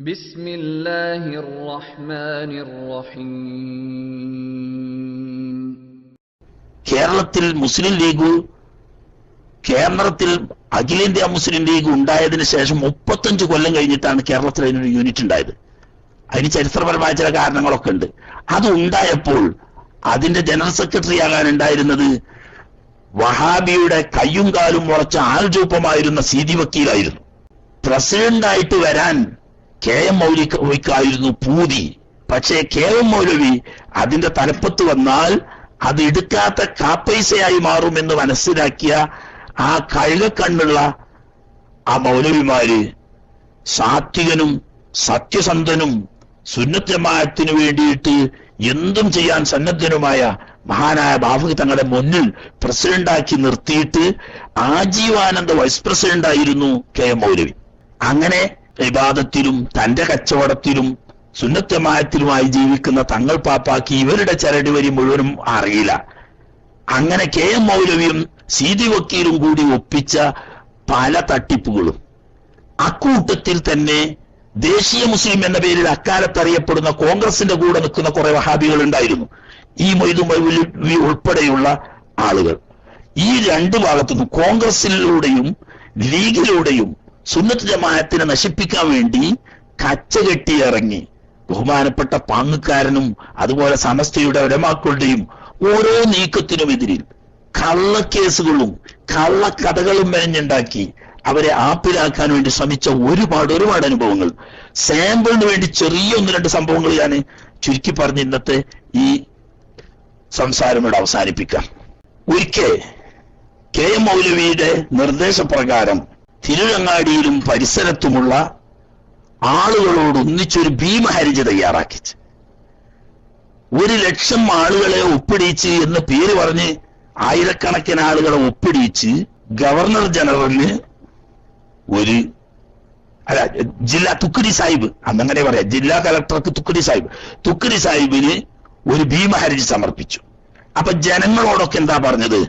بسم الله الرحمن الرحيم കേരളത്തിൽ മുസ്ലിം ലീഗ് കേന്ദ്രത്തിൽ അഖിലേന്ത്യാ മുസ്ലിം ലീഗ് ഉണ്ടായതിനു ശേഷം മുപ്പത്തഞ്ച് കൊല്ലം കഴിഞ്ഞിട്ടാണ് കേരളത്തിൽ അതിനൊരു യൂണിറ്റ് ഉണ്ടായത് അതിന് ചരിത്രപരമായ ചില കാരണങ്ങളൊക്കെ ഉണ്ട് അത് ഉണ്ടായപ്പോൾ അതിന്റെ ജനറൽ സെക്രട്ടറി ആകാൻ ഉണ്ടായിരുന്നത് വഹാബിയുടെ കയ്യും കാലും മുളച്ച ആൾരൂപമായിരുന്ന സീതി വക്കീലായിരുന്നു പ്രസിഡന്റായിട്ട് വരാൻ കെ എം മൗലിക്കായിരുന്നു പൂതി. പക്ഷേ കെ എം മൗലവി അതിന്റെ തലപ്പത്ത് വന്നാൽ അത് എടുക്കാത്ത കാപ്പൈസയായി മാറുമെന്ന് മനസ്സിലാക്കിയ ആ കഴുകക്കണ്ണുള്ള ആ മൗലവിമാര് സാത്വികനും സത്യസന്ധനും സുന്നത്തമായത്തിനു വേണ്ടിയിട്ട് എന്തും ചെയ്യാൻ സന്നദ്ധനുമായ മഹാനായ ബാഫു തങ്ങളുടെ മുന്നിൽ പ്രസിഡന്റാക്കി നിർത്തിയിട്ട് ആജീവാനന്ദ വൈസ് പ്രസിഡന്റ് ആയിരുന്നു കെ എം മൗലവി. അങ്ങനെ വിവാദത്തിലും തന്റെ കച്ചവടത്തിലും സുന്നത്തമായത്തിലുമായി ജീവിക്കുന്ന തങ്ങൾ പാപ്പാക്കി ഇവരുടെ ചരട് വരി മുഴുവനും അറിയില്ല. അങ്ങനെ കെ എം മൗലവിയും സീതി വക്കീലും കൂടി ഒപ്പിച്ച പല തട്ടിപ്പുകളും. അക്കൂട്ടത്തിൽ തന്നെ ദേശീയ മുസ്ലിം എന്ന പേരിൽ അക്കാലത്ത് അറിയപ്പെടുന്ന കോൺഗ്രസിന്റെ കൂടെ നിൽക്കുന്ന കുറെ വഹാബികൾ ഉണ്ടായിരുന്നു ഈ മൊയ്തു മൗലവി ഉൾപ്പെടെയുള്ള ആളുകൾ. ഈ രണ്ട് ഭാഗത്തുനിന്നും കോൺഗ്രസിലൂടെയും ലീഗിലൂടെയും സുന്നത്ത് ജമാഅത്തിനെ നശിപ്പിക്കാൻ വേണ്ടി കച്ചകെട്ടി ഇറങ്ങി ബഹുമാനപ്പെട്ട പാങ്ങുകാരനും അതുപോലെ സമസ്തയുടെ ഒരമാക്കളുടെയും ഓരോ നീക്കത്തിനും എതിരിൽ കള്ളക്കേസുകളും കള്ളക്കഥകളും മെനഞ്ഞുണ്ടാക്കി അവരെ ആപ്പിലാക്കാൻ വേണ്ടി ശ്രമിച്ച ഒരുപാട് ഒരുപാട് അനുഭവങ്ങൾ. സാമ്പിളിന് വേണ്ടി ചെറിയ ഒന്ന് രണ്ട് സംഭവങ്ങൾ ഞാൻ ചുരുക്കി പറഞ്ഞ് ഇന്നത്തെ ഈ സംസാരം ഇവിടെ അവസാനിപ്പിക്കാം. ഒരിക്കൽ കെ മൗലവിയുടെ നിർദ്ദേശപ്രകാരം തിരുരങ്ങാടിയിലും പരിസരത്തുമുള്ള ആളുകളോട് ഒന്നിച്ചൊരു ഭീമഹരിജ തയ്യാറാക്കി ഒരു ലക്ഷം ആളുകളെ ഒപ്പിടിച്ച് എന്ന് പേര് പറഞ്ഞ് ആയിരക്കണക്കിന് ആളുകളെ ഒപ്പിടിച്ച് ഗവർണർ ജനറലിന് ഒരു അല്ല ജില്ലാ തുക്കുരി സാഹിബ് അന്നങ്ങനെ പറയാം ജില്ലാ കലക്ടർക്ക് തുക്കുരി സാഹിബ്. തുക്കുരി സാഹിബിന് ഒരു ഭീമഹരിജ് സമർപ്പിച്ചു. അപ്പൊ ജനങ്ങളോടൊക്കെ എന്താ പറഞ്ഞത്?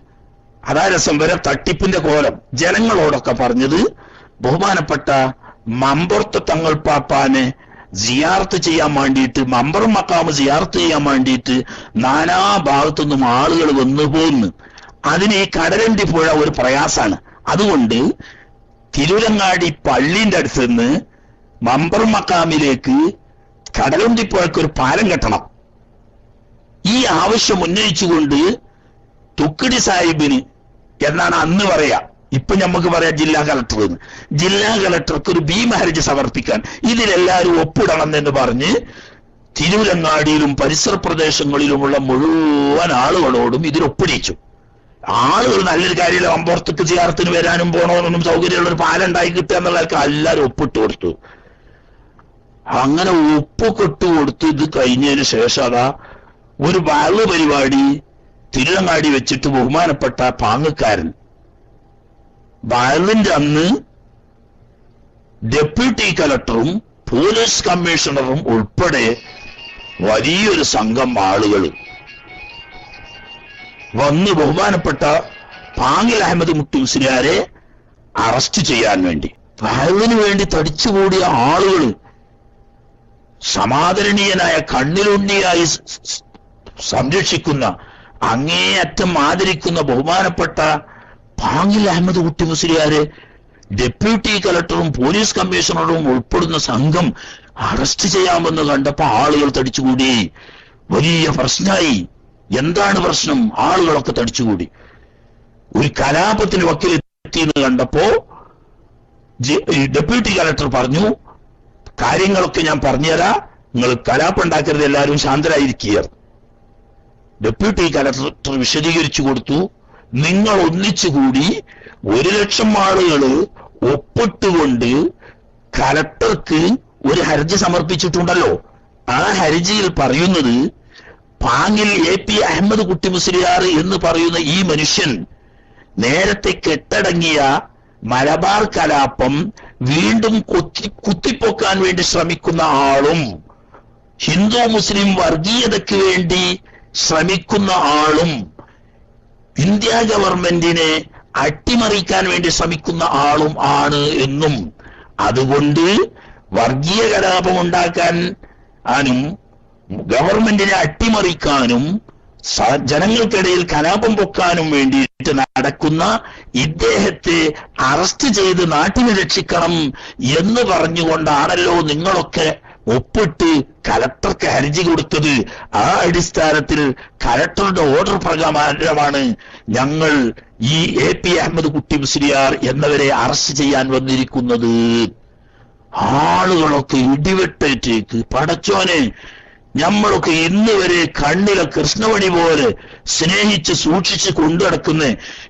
അതാ രസം വരെ തട്ടിപ്പിന്റെ കോലം. ജനങ്ങളോടൊക്കെ പറഞ്ഞത് ബഹുമാനപ്പെട്ട മമ്പുറത്ത് തങ്ങൾ പാപ്പാനെ സിയാർത്ത് ചെയ്യാൻ വേണ്ടിയിട്ട് മമ്പറും മക്കാമ് സിയാർത്ത് ചെയ്യാൻ വേണ്ടിയിട്ട് നാനാ ഭാഗത്തുനിന്നും ആളുകൾ വന്നു പോന്ന്. അതിന് ഈ കടലണ്ടി പുഴ ഒരു പ്രയാസാണ്. അതുകൊണ്ട് തിരുരങ്ങാടി പള്ളിന്റെ അടുത്ത് നിന്ന് മമ്പർ മക്കാമിലേക്ക് കടലണ്ടി പുഴയ്ക്ക് ഒരു പാലം കെട്ടണം. ഈ ആവശ്യം ഉന്നയിച്ചുകൊണ്ട് തുക്കിടി സാഹിബിന് എന്നാണ് അന്ന് പറയാ. ഇപ്പൊ നമുക്ക് പറയാം ജില്ലാ കളക്ടർ എന്ന്. ജില്ലാ കളക്ടർക്ക് ഒരു ഭീമഹർജി സമർപ്പിക്കാൻ ഇതിലെല്ലാവരും ഒപ്പിടണം എന്ന് പറഞ്ഞ് തിരുവിലങ്ങാടിയിലും പരിസര പ്രദേശങ്ങളിലുമുള്ള മുഴുവൻ ആളുകളോടും ഇതിൽ ഒപ്പിടിച്ചു. ആളുകൾ നല്ലൊരു കാര്യമില്ല. അമ്പുറത്തേക്ക് ചേർത്തിന് വരാനും പോണോന്നൊന്നും സൗകര്യമുള്ള ഒരു പാലം ഉണ്ടായി കിട്ടുക എന്നുള്ളവർക്ക് എല്ലാവരും ഒപ്പിട്ട് കൊടുത്തു. അങ്ങനെ ഒപ്പൊക്കെ ഇട്ട് കൊടുത്ത് ഇത് കഴിഞ്ഞതിന് ശേഷം അതാ ഒരു വള പരിപാടി തിരുവങ്ങാടി വെച്ചിട്ട് ബഹുമാനപ്പെട്ട പാങ്ങക്കാരൻ വയലിന്റെ അന്ന് ഡെപ്യൂട്ടി കലക്ടറും പോലീസ് കമ്മീഷണറും ഉൾപ്പെടെ വലിയൊരു സംഘം ആളുകൾ വന്ന് ബഹുമാനപ്പെട്ട പാങ്ങിൽ അഹമ്മദ് മുട്ടി അറസ്റ്റ് ചെയ്യാൻ വേണ്ടി. വയലിന് വേണ്ടി തടിച്ചുകൂടിയ ആളുകൾ സമാദരണീയനായ കണ്ണിലുണ്ണിയായി സംരക്ഷിക്കുന്ന അങ്ങേയറ്റം ആദരിക്കുന്ന ബഹുമാനപ്പെട്ട പാങ്ങിൽ അഹമ്മദ് കുട്ടി മുസ്ലിയാര് ഡെപ്യൂട്ടി കളക്ടറും പോലീസ് കമ്മീഷണറും ഉൾപ്പെടുന്ന സംഘം അറസ്റ്റ് ചെയ്യാമെന്ന് കണ്ടപ്പോ ആളുകൾ തടിച്ചുകൂടി. വലിയ പ്രശ്നമായി. എന്താണ് പ്രശ്നം? ആളുകളൊക്കെ തടിച്ചുകൂടി. ഒരു കലാപത്തിന് വക്കിലെത്തി എന്ന് കണ്ടപ്പോ ഡെപ്യൂട്ടി കളക്ടർ പറഞ്ഞു കാര്യങ്ങളൊക്കെ ഞാൻ പറഞ്ഞുതരാ. നിങ്ങൾ കലാപ്പുണ്ടാക്കരുത് എല്ലാവരും ശാന്തരായിരിക്കുക ഡെപ്യൂട്ടി കലക്ടർ വിശദീകരിച്ചു കൊടുത്തു. നിങ്ങൾ ഒന്നിച്ചുകൂടി ഒരു ലക്ഷം ആളുകൾ ഒപ്പിട്ടുകൊണ്ട് കലക്ടർക്ക് ഒരു ഹർജി സമർപ്പിച്ചിട്ടുണ്ടല്ലോ. ആ ഹർജിയിൽ പറയുന്നത് പാങ്ങിൽ എ പി അഹമ്മദ് കുട്ടി മുസ്ലിയാർ എന്ന് പറയുന്ന ഈ മനുഷ്യൻ നേരത്തെ കെട്ടടങ്ങിയ മലബാർ കലാപം വീണ്ടും കുത്തി കുത്തിപ്പൊക്കാൻ വേണ്ടി ശ്രമിക്കുന്ന ആളും ഹിന്ദു മുസ്ലിം വർഗീയതയ്ക്ക് വേണ്ടി ശ്രമിക്കുന്ന ആളും ഇന്ത്യ ഗവൺമെന്റിനെ അട്ടിമറിക്കാൻ വേണ്ടി ശ്രമിക്കുന്ന ആളും ആണ് എന്നും. അതുകൊണ്ട് വർഗീയ കലാപം ഉണ്ടാക്കാൻ ആനും ഗവൺമെന്റിനെ അട്ടിമറിക്കാനും ജനങ്ങൾക്കിടയിൽ കലാപം പൊക്കാനും വേണ്ടിയിട്ട് നടക്കുന്ന ഇദ്ദേഹത്തെ അറസ്റ്റ് ചെയ്ത് നാട്ടിനെ രക്ഷിക്കണം എന്ന് പറഞ്ഞുകൊണ്ടാണല്ലോ നിങ്ങളൊക്കെ ഒപ്പിട്ട് കലക്ടർക്ക് ഹർജി കൊടുത്തത് ആ അടിസ്ഥാനത്തിൽ കലക്ടറുടെ ഓർഡർ പ്രകാരമാണ് ഞങ്ങൾ ഈ എ പി അഹമ്മദ് കുട്ടി മുസ്ലിയാർ എന്നവരെ അറസ്റ്റ് ചെയ്യാൻ വന്നിരിക്കുന്നത്. ആളുകളൊക്കെ ഇടിവെട്ടേറ്റേക്ക് പടച്ചോനെ നമ്മളൊക്കെ ഇന്ന് വരെ കണ്ണിലെ കൃഷ്ണമണി പോലെ സ്നേഹിച്ച് സൂക്ഷിച്ച് കൊണ്ടുനടക്കുന്ന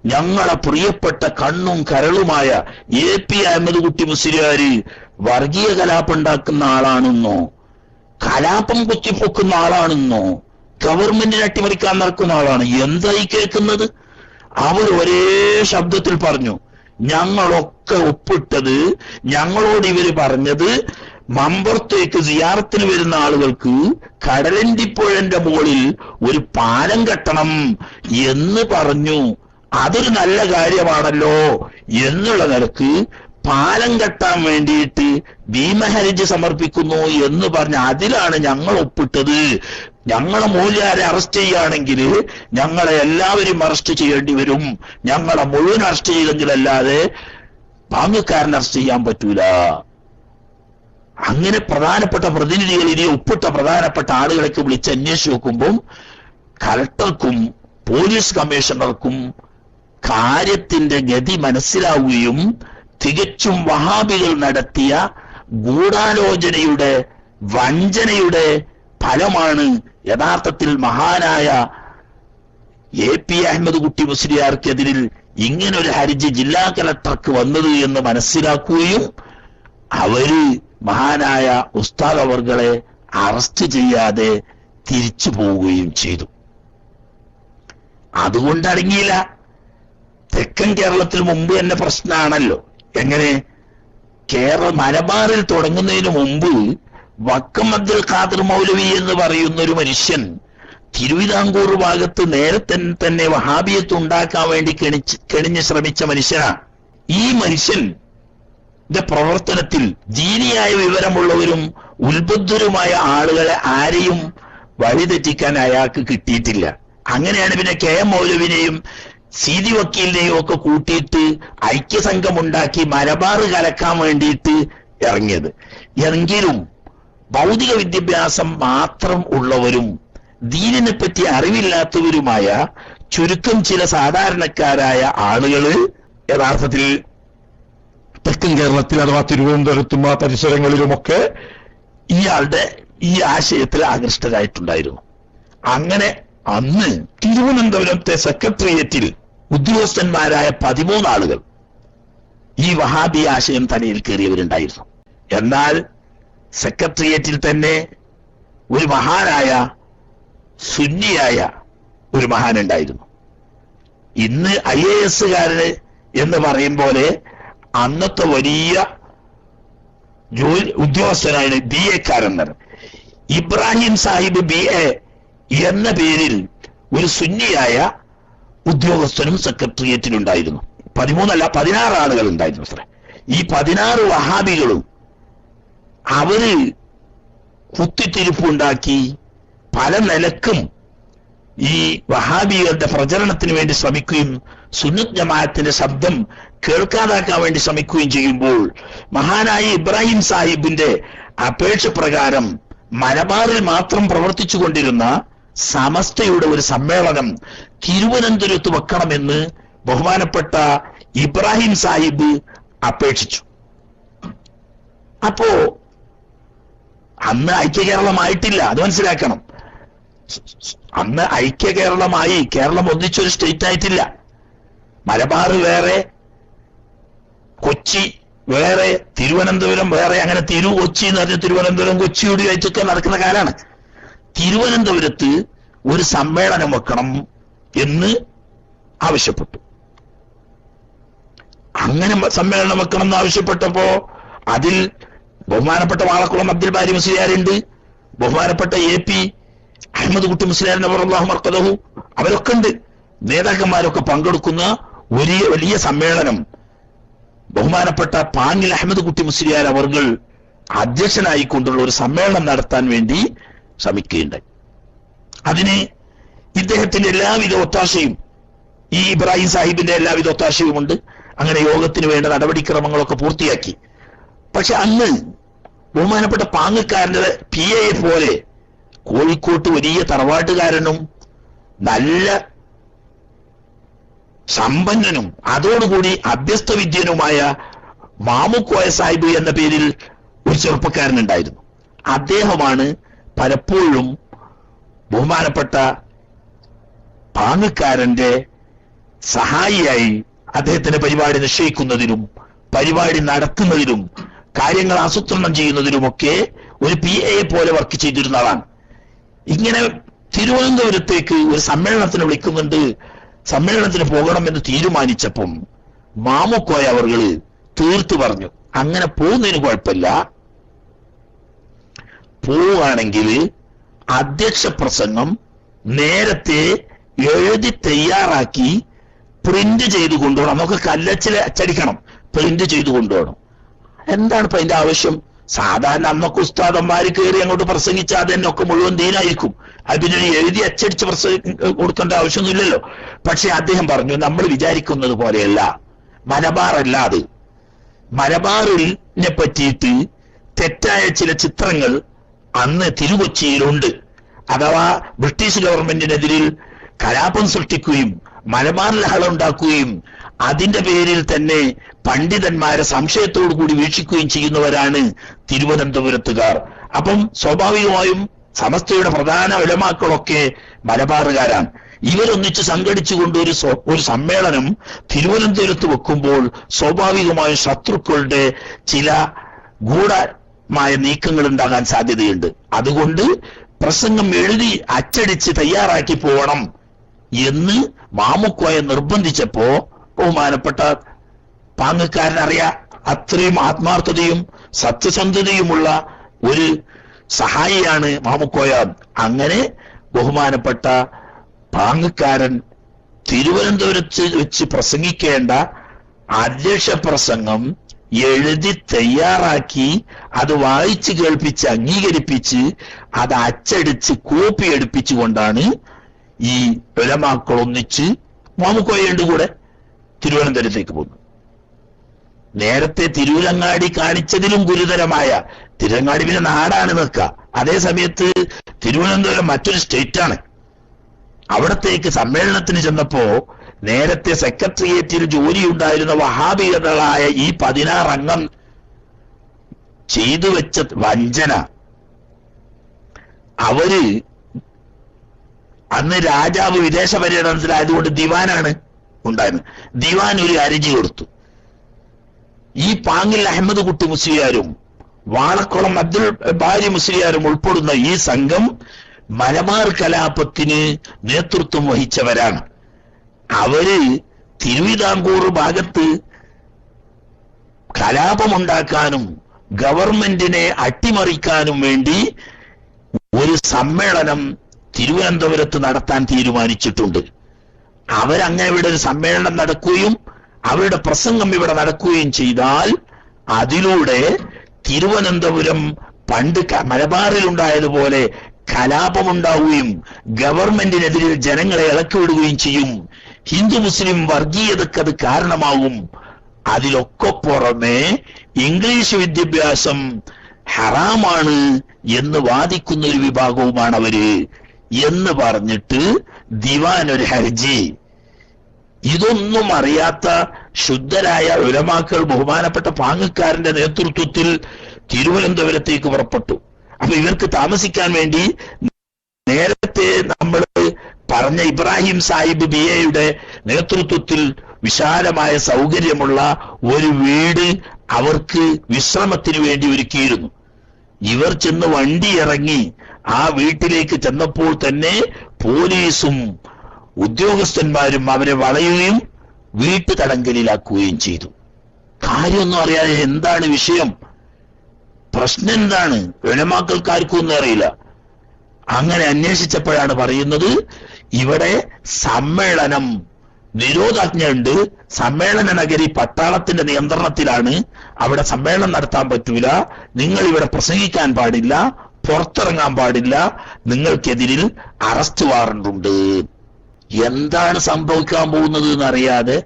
ഞങ്ങളെ പ്രിയപ്പെട്ട കണ്ണും കരളുമായ എ പി അഹമ്മദ് കുട്ടി മുസ്ലിയാര് വർഗീയ കലാപം ഉണ്ടാക്കുന്ന ആളാണെന്നോ കലാപം കുത്തിപ്പൊക്കുന്ന ആളാണെന്നോ ഗവൺമെന്റിനെ അട്ടിമറിക്കാൻ നടക്കുന്ന ആളാണ്. എന്തായി കേൾക്കുന്നത്? അവർ ഒരേ ശബ്ദത്തിൽ പറഞ്ഞു ഞങ്ങളൊക്കെ ഒപ്പിട്ടത് ഞങ്ങളോട് ഇവർ പറഞ്ഞത് മമ്പുറത്തേക്ക് സിയാറത്തിന് വരുന്ന ആളുകൾക്ക് കടലണ്ടിപ്പുഴന്റെ മുകളിൽ ഒരു പാലം കെട്ടണം എന്ന് പറഞ്ഞു. അതൊരു നല്ല കാര്യമാണല്ലോ എന്നുള്ള നിലയ്ക്ക് പാലം കെട്ടാൻ വേണ്ടിയിട്ട് ഭീമഹരിജ് സമർപ്പിക്കുന്നു എന്ന് പറഞ്ഞ് അതിലാണ് ഞങ്ങൾ ഒപ്പിട്ടത്. ഞങ്ങളെ മൂല്യാരെ അറസ്റ്റ് ചെയ്യുകയാണെങ്കിൽ ഞങ്ങളെ എല്ലാവരും അറസ്റ്റ് ചെയ്യേണ്ടി വരും. ഞങ്ങളെ മുഴുവൻ അറസ്റ്റ് ചെയ്തെങ്കിലല്ലാതെ ബാങ്കുകാരനെ അറസ്റ്റ് ചെയ്യാൻ പറ്റൂല. അങ്ങനെ പ്രധാനപ്പെട്ട പ്രതിനിധികൾ ഇനി ഒപ്പിട്ട പ്രധാനപ്പെട്ട ആളുകളൊക്കെ വിളിച്ച് അന്വേഷിച്ച് നോക്കുമ്പോൾ കലക്ടർക്കും പോലീസ് കമ്മീഷണർക്കും കാര്യത്തിന്റെ ഗതി മനസ്സിലാവുകയും തികച്ചും വഹാബികൾ നടത്തിയ ഗൂഢാലോചനയുടെ വഞ്ചനയുടെ ഫലമാണ് യഥാർത്ഥത്തിൽ മഹാനായ എ പി അഹമ്മദ് കുട്ടി മുസ്ലിയാർക്കെതിരിൽ ഇങ്ങനൊരു ഹർജി ജില്ലാ കലക്ടർക്ക് വന്നത് എന്ന് മനസ്സിലാക്കുകയും അവർ മഹാനായ ഉസ്താദ് അവർകളെ അറസ്റ്റ് ചെയ്യാതെ തിരിച്ചു പോവുകയും ചെയ്തു. അതുകൊണ്ട് അടങ്ങിയില്ല. തെക്കൻ കേരളത്തിൽ മുമ്പ് തന്നെ പ്രശ്നമാണല്ലോ എങ്ങനെ? കേരള മലബാറിൽ തുടങ്ങുന്നതിന് മുമ്പ് വക്കം അബ്ദുൽ ഖാദർ മൗലവി എന്ന് പറയുന്ന ഒരു മനുഷ്യൻ തിരുവിതാംകൂർ ഭാഗത്ത് നേരത്തെ തന്നെ വഹാബിയത്ത് ഉണ്ടാക്കാൻ വേണ്ടി കെണിച്ച് കെണിഞ്ഞ് ശ്രമിച്ച മനുഷ്യനാണ്. ഈ മനുഷ്യൻ പ്രവർത്തനത്തിൽ ദീനിയായ വിവരമുള്ളവരും ഉത്ബുദ്ധരുമായ ആളുകളെ ആരെയും വഴിതെറ്റിക്കാൻ അയാൾക്ക് കിട്ടിയിട്ടില്ല. അങ്ങനെയാണ് പിന്നെ കെ എം മൗലവിനെയും സീതി വക്കീലിനെയും ഒക്കെ കൂട്ടിയിട്ട് ഐക്യസംഘം ഉണ്ടാക്കി മലബാർ കലക്കാൻ വേണ്ടിയിട്ട് ഇറങ്ങിയത്. എങ്കിലും ഭൗതിക വിദ്യാഭ്യാസം മാത്രം ഉള്ളവരും ദീനിനെ പറ്റി അറിവില്ലാത്തവരുമായ ചുരുക്കം ചില സാധാരണക്കാരായ ആളുകൾ യഥാർത്ഥത്തിൽ തെക്കൻ കേരളത്തിൽ അഥവാ തിരുവനന്തപുരത്തും ആ പരിസരങ്ങളിലുമൊക്കെ ഇയാളുടെ ഈ ആശയത്തിൽ ആകൃഷ്ടരായിട്ടുണ്ടായിരുന്നു. അങ്ങനെ അന്ന് തിരുവനന്തപുരത്തെ സെക്രട്ടേറിയറ്റിൽ ഉദ്യോഗസ്ഥന്മാരായ പതിമൂന്ന് ആളുകൾ ഈ വഹാബി ആശയം തലയിൽ കയറിയവരുണ്ടായിരുന്നു. എന്നാൽ സെക്രട്ടേറിയറ്റിൽ തന്നെ ഒരു മഹാനായ സുന്നിയായ ഒരു മഹാനുണ്ടായിരുന്നു. ഇന്ന് ഐ എ എസുകാരന് എന്ന് പറയും പോലെ അന്നത്തെ വലിയ ജോലി ഉദ്യോഗസ്ഥനാണ് ബി എക്കാരൻ ഇബ്രാഹിം സാഹിബ് ബി എ എന്ന പേരിൽ ഒരു സുന്നിയായ ഉദ്യോഗസ്ഥനും സെക്രട്ടേറിയറ്റിലുണ്ടായിരുന്നു പതിമൂന്നല്ല പതിനാറ് ആളുകൾ ഉണ്ടായിരുന്നു സാറേ ഈ പതിനാറ് വഹാബികളും അവർ കുത്തിത്തിരിപ്പുണ്ടാക്കി പല നിലക്കും ഈ വഹാബികളുടെ പ്രചരണത്തിന് വേണ്ടി ശ്രമിക്കുകയും സുന്നത് ജമാഅത്തിന്റെ ശബ്ദം കേൾക്കാതാക്കാൻ വേണ്ടി ശ്രമിക്കുകയും ചെയ്യുമ്പോൾ മഹാനായ ഇബ്രാഹിം സാഹിബിന്റെ അപേക്ഷ പ്രകാരം മലബാറിൽ മാത്രം പ്രവർത്തിച്ചു കൊണ്ടിരുന്ന സമസ്തയുടെ ഒരു സമ്മേളനം തിരുവനന്തപുരത്ത് വെക്കണമെന്ന് ബഹുമാനപ്പെട്ട ഇബ്രാഹിം സാഹിബ് അപേക്ഷിച്ചു. അപ്പോ അന്ന് ഐക്യ കേരളമായിട്ടില്ല അത് മനസ്സിലാക്കണം. അന്ന് ഐക്യ കേരളമായി കേരളം ഒന്നിച്ചൊരു സ്റ്റേറ്റ് ആയിട്ടില്ല. മലബാർ വേറെ കൊച്ചി വേറെ തിരുവനന്തപുരം വേറെ അങ്ങനെ തിരു കൊച്ചി എന്ന് പറഞ്ഞ തിരുവനന്തപുരം കൊച്ചിയോട് ആയിട്ടൊക്കെ നടക്കുന്ന കാലാണ്. തിരുവനന്തപുരത്ത് ഒരു സമ്മേളനം വെക്കണം എന്ന് ആവശ്യപ്പെട്ടു. അങ്ങനെ സമ്മേളനം വെക്കണം എന്ന് ആവശ്യപ്പെട്ടപ്പോ അതിൽ ബഹുമാനപ്പെട്ട വാളക്കുളം അബ്ദുൽ ബാരി മുസ്ലിയാരുണ്ട്. ബഹുമാനപ്പെട്ട എ പി അഹമ്മദ് കുട്ടി മുസ്ലിയാർ അള്ളാഹു മർക്കതഹു അവരൊക്കെ ഉണ്ട്. നേതാക്കന്മാരൊക്കെ പങ്കെടുക്കുന്ന വലിയ വലിയ സമ്മേളനം. ബഹുമാനപ്പെട്ട പാങ്ങിൽ അഹമ്മദ് കുട്ടി മുസ്ലിയാർ അവർകൾ അധ്യക്ഷനായിക്കൊണ്ടുള്ള ഒരു സമ്മേളനം നടത്താൻ വേണ്ടി ശ്രമിക്കുകയുണ്ടായി. അതിന് ഇദ്ദേഹത്തിന്റെ എല്ലാവിധ ഒത്താശയും ഈ ഇബ്രാഹിം സാഹിബിന്റെ എല്ലാവിധ ഒത്താശയുമുണ്ട് അങ്ങനെ യോഗത്തിന് വേണ്ട നടപടിക്രമങ്ങളൊക്കെ പൂർത്തിയാക്കി. പക്ഷെ അന്ന് ബഹുമാനപ്പെട്ട പാങ്ങക്കാരന്റെ പി എ പോലെ കോഴിക്കോട്ട് വലിയ തറവാട്ടുകാരനും നല്ല സമ്പന്നനും അതോടുകൂടി അഭ്യസ്ത വിദ്യനുമായ മാമുക്കോയ സാഹിബ് എന്ന പേരിൽ ഒരു ചെറുപ്പക്കാരനുണ്ടായിരുന്നു. അദ്ദേഹമാണ് പലപ്പോഴും ബഹുമാനപ്പെട്ട പാങ്ങക്കാരന്റെ സഹായിയായി അദ്ദേഹത്തിന്റെ പരിപാടി നിശ്ചയിക്കുന്നതിനും പരിപാടി നടത്തുന്നതിനും കാര്യങ്ങൾ ആസൂത്രണം ചെയ്യുന്നതിനുമൊക്കെ ഒരു പി എ പോലെ വർക്ക് ചെയ്തിരുന്ന ആളാണ്. ഇങ്ങനെ തിരുവനന്തപുരത്തേക്ക് ഒരു സമ്മേളനത്തിന് വിളിക്കുന്നുണ്ട്. സമ്മേളനത്തിന് പോകണമെന്ന് തീരുമാനിച്ചപ്പം മാമുക്കോയ അവർകൾ തീർത്തു പറഞ്ഞു. അങ്ങനെ പോകുന്നതിന് കുഴപ്പമില്ല. പോവുകയാണെങ്കിൽ അധ്യക്ഷ പ്രസംഗം നേരത്തെ എഴുതി തയ്യാറാക്കി പ്രിന്റ് ചെയ്ത് കൊണ്ടുപോകണം. നമുക്ക് കല്ലച്ചിൽ അച്ചടിക്കണം. പ്രിന്റ് ചെയ്ത് കൊണ്ടുപോകണം. എന്താണ് ഇപ്പൊ അതിന്റെ ആവശ്യം? സാധാരണ അന്നൊക്കെ ഉസ്താദന്മാര് കയറി അങ്ങോട്ട് പ്രസംഗിച്ചാൽ തന്നെ ഒക്കെ മുഴുവൻ ദീനായിരിക്കും. അതിന് എഴുതി അച്ചടിച്ച് പ്രസംഗ കൊടുക്കേണ്ട ആവശ്യമൊന്നുമില്ലല്ലോ. പക്ഷെ അദ്ദേഹം പറഞ്ഞു നമ്മൾ വിചാരിക്കുന്നത് പോലെയല്ല. മലബാർ അത്. മലബാറിനെ പറ്റിയിട്ട് തെറ്റായ ചില ചിത്രങ്ങൾ അന്ന് തിരുകൊച്ചിയിലുണ്ട്. അഥവാ ബ്രിട്ടീഷ് ഗവൺമെന്റിനെതിരിൽ കലാപം സൃഷ്ടിക്കുകയും മലബാറിൽ ലഹള ഉണ്ടാക്കുകയും അതിന്റെ പേരിൽ തന്നെ പണ്ഡിതന്മാരെ സംശയത്തോടു കൂടി വീക്ഷിക്കുകയും ചെയ്യുന്നവരാണ് തിരുവനന്തപുരത്തുകാർ. അപ്പം സ്വാഭാവികമായും സമസ്തയുടെ പ്രധാന ഉലമാക്കളൊക്കെ മലബാറുകാരാണ്. ഇവരൊന്നിച്ച് സംഘടിച്ചുകൊണ്ട് ഒരു ഒരു സമ്മേളനം തിരുവനന്തപുരത്ത് വെക്കുമ്പോൾ സ്വാഭാവികമായും ശത്രുക്കളുടെ ചില ഗൂഢമായ നീക്കങ്ങൾ ഉണ്ടാകാൻ സാധ്യതയുണ്ട്. അതുകൊണ്ട് പ്രസംഗം എഴുതി അച്ചടിച്ച് തയ്യാറാക്കി പോകണം എന്ന് മാമുക്കോയെ നിർബന്ധിച്ചപ്പോ ബഹുമാനപ്പെട്ട പാങ്ങക്കാരൻ അറിയാ അത്രയും ആത്മാർത്ഥതയും സത്യസന്ധതയുമുള്ള ഒരു സഹായിയാണ് മാമുക്കോയ. അങ്ങനെ ബഹുമാനപ്പെട്ട പാങ്ങക്കാരൻ തിരുവനന്തപുരത്ത് വെച്ച് പ്രസംഗിക്കേണ്ട അധ്യക്ഷ പ്രസംഗം എഴുതി തയ്യാറാക്കി അത് വായിച്ച് കേൾപ്പിച്ച് അംഗീകരിപ്പിച്ച് അത് അച്ചടിച്ച് കോപ്പി എടുപ്പിച്ചുകൊണ്ടാണ് ഈ ഒലമാക്കൾ ഒന്നിച്ച് മാമുക്കോയുണ്ട് കൂടെ തിരുവനന്തപുരത്തേക്ക് പോകുന്നു. നേരത്തെ തിരൂരങ്ങാടി കാണിച്ചതിലും ഗുരുതരമായ തിരുവങ്ങാടി പിന്നെ നാടാണ് നിൽക്കുക. അതേസമയത്ത് തിരുവനന്തപുരം മറ്റൊരു സ്റ്റേറ്റ് ആണ് അവിടത്തേക്ക് സമ്മേളനത്തിന് ചെന്നപ്പോ നേരത്തെ സെക്രട്ടേറിയറ്റിൽ ജോലിയുണ്ടായിരുന്ന വഹാബികളായ ഈ പതിനാറംഗം ചെയ്തു വെച്ച വഞ്ചന. അവർ അന്ന് രാജാവ് വിദേശ പര്യടനത്തിലായതുകൊണ്ട് ദിവാനാണ്. ഉണ്ടായിരുന്നത് ദിവാൻ ഒരു അരിജി കൊടുത്തു. ഈ പാങ്ങിൽ അഹമ്മദ് കുട്ടി മുസ്ലിയാരും വാളക്കുളം അബ്ദുൽ ഭാര്യ മുസ്ലിയാരും ഉൾപ്പെടുന്ന ഈ സംഘം മലബാർ കലാപത്തിന് നേതൃത്വം വഹിച്ചവരാണ്. അവർ തിരുവിതാംകൂർ ഭാഗത്ത് കലാപമുണ്ടാക്കാനും ഗവൺമെന്റിനെ അട്ടിമറിക്കാനും വേണ്ടി ഒരു സമ്മേളനം തിരുവനന്തപുരത്ത് നടത്താൻ തീരുമാനിച്ചിട്ടുണ്ട്. അവരങ്ങനെ ഇവിടെ ഒരു സമ്മേളനം നടക്കുകയും അവരുടെ പ്രസംഗം ഇവിടെ നടക്കുകയും ചെയ്താൽ അതിലൂടെ തിരുവനന്തപുരം പണ്ട് മലബാറിലുണ്ടായതുപോലെ കലാപമുണ്ടാവുകയും ഗവൺമെന്റിനെതിരെ ജനങ്ങളെ ഇളക്കിവിടുകയും ചെയ്യും. ഹിന്ദു മുസ്ലിം വർഗീയതക്ക് അത് കാരണമാകും. അതിലൊക്കെ പുറമെ ഇംഗ്ലീഷ് വിദ്യാഭ്യാസം ഹറാമാണ് എന്ന് വാദിക്കുന്ന ഒരു വിഭാഗവുമാണ് അവർ എന്ന് പറഞ്ഞിട്ട് ദിവാൻ ഒരു ഹർജി. ഇതൊന്നും അറിയാത്ത ശുദ്ധരായ ഉലമാക്കൾ ബഹുമാനപ്പെട്ട പാങ്ങക്കാരന്റെ നേതൃത്വത്തിൽ തിരുവനന്തപുരത്തേക്ക് പുറപ്പെട്ടു. അപ്പൊ ഇവർക്ക് താമസിക്കാൻ വേണ്ടി നേരത്തെ നമ്മൾ പറഞ്ഞ ഇബ്രാഹിം സാഹിബ് ബി എയുടെ നേതൃത്വത്തിൽ വിശാലമായ സൗകര്യമുള്ള ഒരു വീട് അവർക്ക് വിശ്രമത്തിന് വേണ്ടി ഒരുക്കിയിരുന്നു. ഇവർ ചെന്ന് വണ്ടി ഇറങ്ങി ആ വീട്ടിലേക്ക് ചെന്നപ്പോൾ തന്നെ പോലീസും ഉദ്യോഗസ്ഥന്മാരും അവരെ വളയുകയും വീട്ടു തടങ്കലിലാക്കുകയും ചെയ്തു. കാര്യമൊന്നും അറിയാതെ എന്താണ് വിഷയം? പ്രശ്നം എന്താണ് വെളമാക്കൾക്കാർക്കും ഒന്നും അറിയില്ല. അങ്ങനെ അന്വേഷിച്ചപ്പോഴാണ് പറയുന്നത് ഇവിടെ സമ്മേളനം നിരോധാജ്ഞ ഉണ്ട് സമ്മേളന നഗരി പട്ടാളത്തിന്റെ നിയന്ത്രണത്തിലാണ്. അവിടെ സമ്മേളനം നടത്താൻ പറ്റൂല. നിങ്ങൾ ഇവിടെ പ്രസംഗിക്കാൻ പാടില്ല. പുറത്തിറങ്ങാൻ പാടില്ല. നിങ്ങൾക്കെതിരിൽ അറസ്റ്റ് വാറണ്ടുണ്ട് എന്താണ് സംഭവിക്കാൻ പോകുന്നത് എന്നറിയാതെ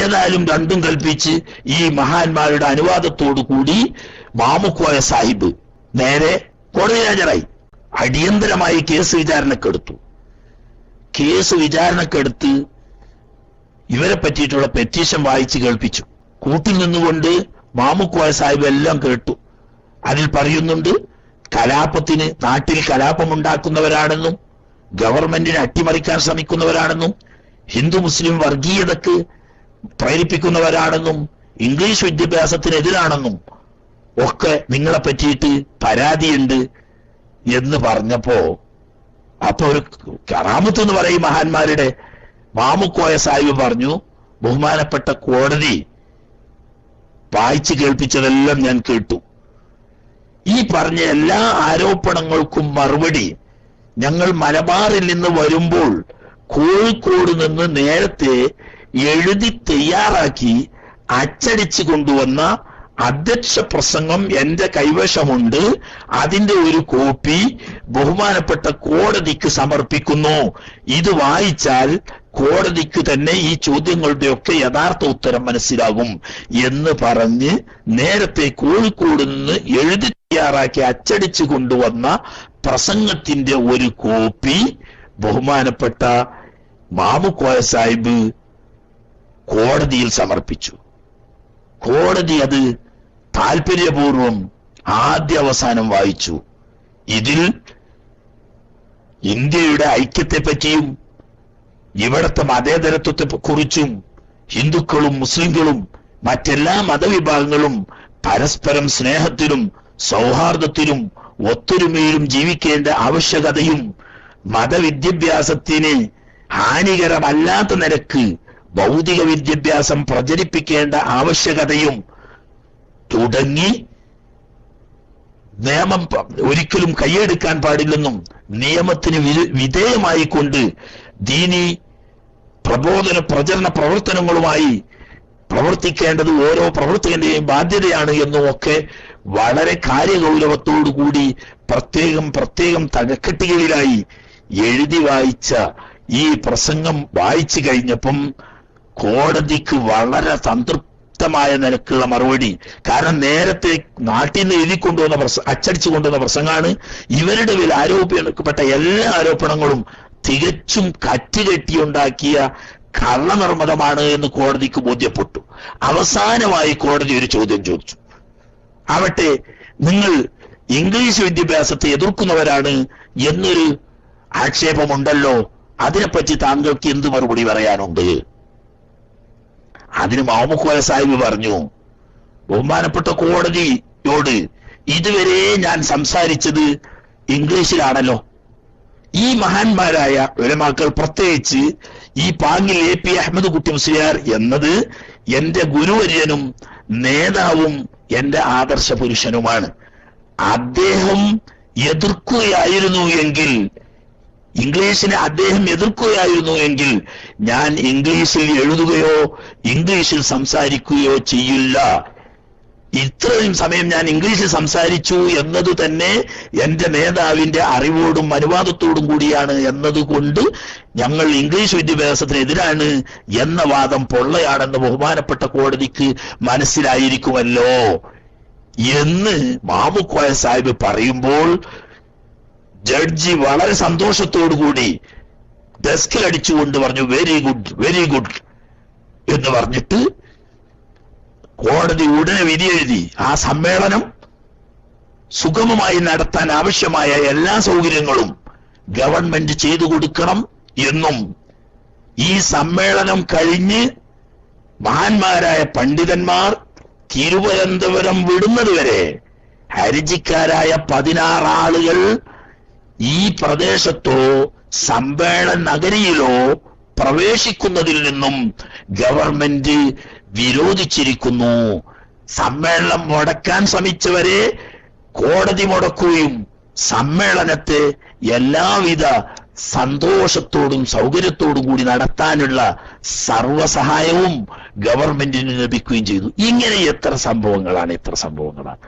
ഏതായാലും രണ്ടും കൽപ്പിച്ച് ഈ മഹാന്മാരുടെ അനുവാദത്തോടു കൂടി മാമുക്കോയ സാഹിബ് നേരെ കോടതി ഹാജരായി. അടിയന്തരമായി കേസ് വിചാരണക്കെടുത്തു. കേസ് വിചാരണക്കെടുത്ത് ഇവരെ പറ്റിയിട്ടുള്ള പെറ്റീഷൻ വായിച്ച് കേൾപ്പിച്ചു. കൂട്ടിൽ നിന്നുകൊണ്ട് മാമുക്കോയ സാഹിബ് എല്ലാം കേട്ടു. അതിൽ പറയുന്നുണ്ട് കലാപത്തിന് നാട്ടിൽ കലാപമുണ്ടാക്കുന്നവരാണെന്നും ഗവൺമെന്റിനെ അട്ടിമറിക്കാൻ ശ്രമിക്കുന്നവരാണെന്നും ഹിന്ദു മുസ്ലിം വർഗീയതക്ക് പ്രേരിപ്പിക്കുന്നവരാണെന്നും ഇംഗ്ലീഷ് വിദ്യാഭ്യാസത്തിനെതിരാണെന്നും ഒക്കെ നിങ്ങളെ പറ്റിയിട്ട് പരാതിയുണ്ട് എന്ന് പറഞ്ഞപ്പോ അപ്പൊ ഒരു കറാമത്ത് എന്ന് പറയും മഹാന്മാരുടെ മാമുക്കോയ സാഹിബ് പറഞ്ഞു ബഹുമാനപ്പെട്ട കോടതി വായിച്ചു കേൾപ്പിച്ചതെല്ലാം ഞാൻ കേട്ടു. ഈ പറഞ്ഞ എല്ലാ ആരോപണങ്ങൾക്കും മറുപടി ഞങ്ങൾ മലബാറിൽ നിന്ന് വരുമ്പോൾ കോഴിക്കോട് നിന്ന് നേരത്തെ എഴുതി തയ്യാറാക്കി അച്ചടിച്ചു കൊണ്ടുവന്ന അധ്യക്ഷ പ്രസംഗം എന്റെ കൈവശമുണ്ട്. അതിന്റെ ഒരു കോപ്പി ബഹുമാനപ്പെട്ട കോടതിക്ക് സമർപ്പിക്കുന്നു. ഇത് വായിച്ചാൽ കോടതിക്ക് തന്നെ ഈ ചോദ്യങ്ങളുടെ ഒക്കെ യഥാർത്ഥ ഉത്തരം മനസ്സിലാകും എന്ന് പറഞ്ഞ് നേരത്തെ കോഴിക്കോട് നിന്ന് എഴുതി തയ്യാറാക്കി അച്ചടിച്ചു കൊണ്ടുവന്ന പ്രസംഗത്തിന്റെ ഒരു കോപ്പി ബഹുമാനപ്പെട്ട മാമുക്കോയ സാഹിബ് കോടതിയിൽ സമർപ്പിച്ചു. കോടതി അത് താല്പര്യപൂർവം ആദ്യ അവസാനം വായിച്ചു. ഇതിൽ ഇന്ത്യയുടെ ഐക്യത്തെ പറ്റിയും ഇവിടത്തെ മതേതരത്വത്തെ കുറിച്ചും ഹിന്ദുക്കളും മുസ്ലിങ്ങളും മറ്റെല്ലാ മതവിഭാഗങ്ങളും പരസ്പരം സ്നേഹത്തിലും സൗഹാർദ്ദത്തിലും ഒത്തൊരുമയിലും ജീവിക്കേണ്ട ആവശ്യകതയും മതവിദ്യാഭ്യാസത്തിന് ഹാനികരമല്ലാത്ത നിരക്ക് ഭൗതിക വിദ്യാഭ്യാസം പ്രചരിപ്പിക്കേണ്ട ആവശ്യകതയും തുടങ്ങി നിയമം ഒരിക്കലും കൈയെടുക്കാൻ പാടില്ലെന്നും നിയമത്തിന് വിധേയമായിക്കൊണ്ട് ദീനി പ്രബോധന പ്രചരണ പ്രവർത്തനങ്ങളുമായി പ്രവർത്തിക്കേണ്ടത് ഓരോ പ്രവർത്തകന്റെയും ബാധ്യതയാണ് എന്നും ഒക്കെ വളരെ കാര്യഗൗരവത്തോടുകൂടി പ്രത്യേകം പ്രത്യേകം തകക്കെട്ടികളിലായി എഴുതി വായിച്ച ഈ പ്രസംഗം വായിച്ചു കഴിഞ്ഞപ്പം കോടതിക്ക് വളരെ സംതൃപ്തമായ നിലക്കുള്ള മറുപടി. കാരണം നേരത്തെ നാട്ടിൽ നിന്ന് എഴുതി കൊണ്ടുവന്ന പ്രസ അച്ചടിച്ചു കൊണ്ടുവന്ന പ്രസംഗമാണ്. ഇവരുടെ മേൽ ആരോപിക്കപ്പെട്ട എല്ലാ ആരോപണങ്ങളും തികച്ചും കറ്റുകെട്ടിയുണ്ടാക്കിയ കള്ളനിർമ്മിതമാണ് എന്ന് കോടതിക്ക് ബോധ്യപ്പെട്ടു. അവസാനമായി കോടതി ഒരു ചോദ്യം ചോദിച്ചു. ആവട്ടെ നിങ്ങൾ ഇംഗ്ലീഷ് വിദ്യാഭ്യാസത്തെ എതിർക്കുന്നവരാണ് എന്നൊരു ആക്ഷേപമുണ്ടല്ലോ. അതിനെപ്പറ്റി താങ്കൾക്ക് എന്ത് മറുപടി പറയാനുണ്ട്? അതിന് മാമുക്കോയ സാഹിബ് പറഞ്ഞു ബഹുമാനപ്പെട്ട കോടതിയോട് ഇതുവരെ ഞാൻ സംസാരിച്ചത് ഇംഗ്ലീഷിലാണല്ലോ. ഈ മഹാന്മാരായ ഉലമാക്കൾ പ്രത്യേകിച്ച് ഈ പാങ്ങിൽ എ പി അഹമ്മദ് കുട്ടി മുസ്ലിയാർ എന്നത് എന്റെ ഗുരുവര്യനും നേതാവും എന്റെ ആദർശ പുരുഷനുമാണ് അദ്ദേഹം എതിർക്കുകയായിരുന്നു എങ്കിൽ ഇംഗ്ലീഷിനെ അദ്ദേഹം എതിർക്കുകയായിരുന്നു എങ്കിൽ ഞാൻ ഇംഗ്ലീഷിൽ എഴുതുകയോ ഇംഗ്ലീഷിൽ സംസാരിക്കുകയോ ചെയ്യില്ല. ഇത്രയും സമയം ഞാൻ ഇംഗ്ലീഷിൽ സംസാരിച്ചു എന്നത് തന്നെ എന്റെ നേതാവിന്റെ അറിവോടും അനുവാദത്തോടും കൂടിയാണ് എന്നതുകൊണ്ട് ഞങ്ങൾ ഇംഗ്ലീഷ് വിദ്യാഭ്യാസത്തിനെതിരാണ് എന്ന വാദം പൊള്ളയാണെന്ന് ബഹുമാനപ്പെട്ട കോടതിക്ക് മനസ്സിലായിരിക്കുമല്ലോ എന്ന് മാമുക്കോയ സാഹിബ് പറയുമ്പോൾ ജഡ്ജി വളരെ സന്തോഷത്തോടുകൂടി ഡെസ്കിൽ അടിച്ചുകൊണ്ട് പറഞ്ഞു വെരി ഗുഡ് വെരി ഗുഡ് എന്ന് പറഞ്ഞിട്ട് കോടതി ഉടനെ വിധി എഴുതി. ആ സമ്മേളനം സുഗമമായി നടത്താൻ ആവശ്യമായ എല്ലാ സൗകര്യങ്ങളും ഗവൺമെന്റ് ചെയ്തു കൊടുക്കണം എന്നും ഈ സമ്മേളനം കഴിഞ്ഞ് മഹാന്മാരായ പണ്ഡിതന്മാർ തിരുവനന്തപുരം വിടുന്നതുവരെ ഹരിജിക്കാരായ പതിനാറാളുകൾ ഈ പ്രദേശത്തോ സമ്മേളന നഗരിയിലോ പ്രവേശിക്കുന്നതിൽ നിന്നും ഗവൺമെന്റ് വിരോധിച്ചിരിക്കുന്നു. സമ്മേളനം മുടക്കാൻ ശ്രമിച്ചവരെ കോടതി മുടക്കുകയും സമ്മേളനത്തെ എല്ലാവിധ സന്തോഷത്തോടും സൗകര്യത്തോടും കൂടി നടത്താനുള്ള സർവസഹായവും ഗവൺമെന്റിന് ലഭിക്കുകയും ചെയ്തു. ഇങ്ങനെ എത്ര സംഭവങ്ങളാണ് എത്ര സംഭവങ്ങളാണ്.